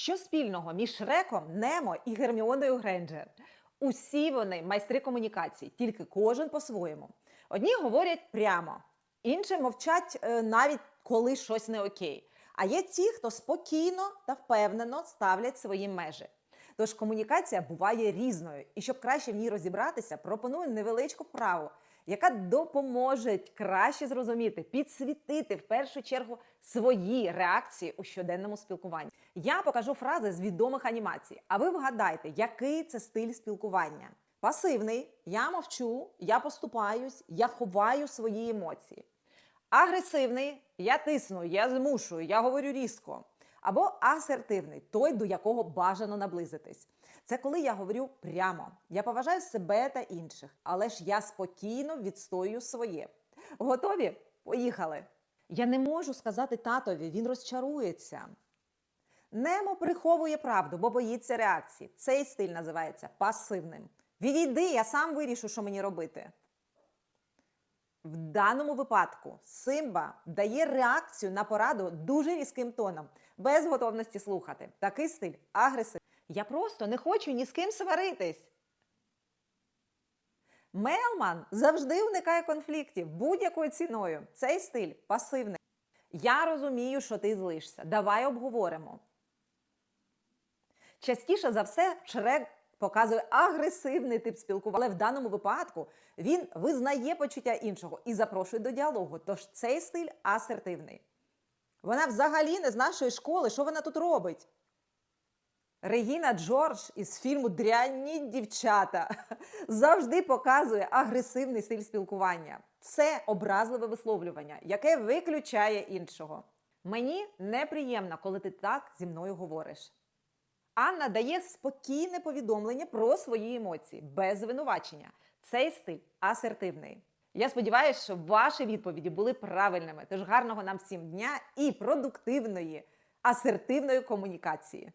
Що спільного між Шреком, Немо і Герміоною Грейнджер? Усі вони майстри комунікації, тільки кожен по-своєму. Одні говорять прямо, інші мовчать е, навіть коли щось не окей. А є ті, хто спокійно та впевнено ставлять свої межі. Тож комунікація буває різною, і щоб краще в ній розібратися, пропоную невеличку вправу, яка допоможе краще зрозуміти, підсвітити в першу чергу свої реакції у щоденному спілкуванні. Я покажу фрази з відомих анімацій, а ви вгадайте, який це стиль спілкування. Пасивний, я мовчу, я поступаюсь, я ховаю свої емоції. Агресивний я тисну, я змушую, я говорю різко. Або асертивний той, до якого бажано наблизитись. Це коли я говорю прямо. Я поважаю себе та інших, але ж я спокійно відстоюю своє. Готові? Поїхали! Я не можу сказати татові, він розчарується. Немо приховує правду, бо боїться реакції. Цей стиль називається пасивним. Відійди, я сам вирішу, що мені робити. В даному випадку Симба дає реакцію на пораду дуже різким тоном, без готовності слухати. Такий стиль агресивний. Я просто не хочу ні з ким сваритись. Мелман завжди уникає конфліктів будь-якою ціною. Цей стиль пасивний. Я розумію, що ти злишся. Давай обговоримо. Частіше за все, Шрек показує агресивний тип спілкування, але в даному випадку він визнає почуття іншого і запрошує до діалогу. Тож цей стиль асертивний. Вона взагалі не з нашої школи. Що вона тут робить? Регіна Джордж із фільму Дрянні дівчата завжди показує агресивний стиль спілкування. Це образливе висловлювання, яке виключає іншого. Мені неприємно, коли ти так зі мною говориш. Анна дає спокійне повідомлення про свої емоції без звинувачення. Цей стиль асертивний. Я сподіваюся, що ваші відповіді були правильними. Тож гарного нам всім дня і продуктивної асертивної комунікації.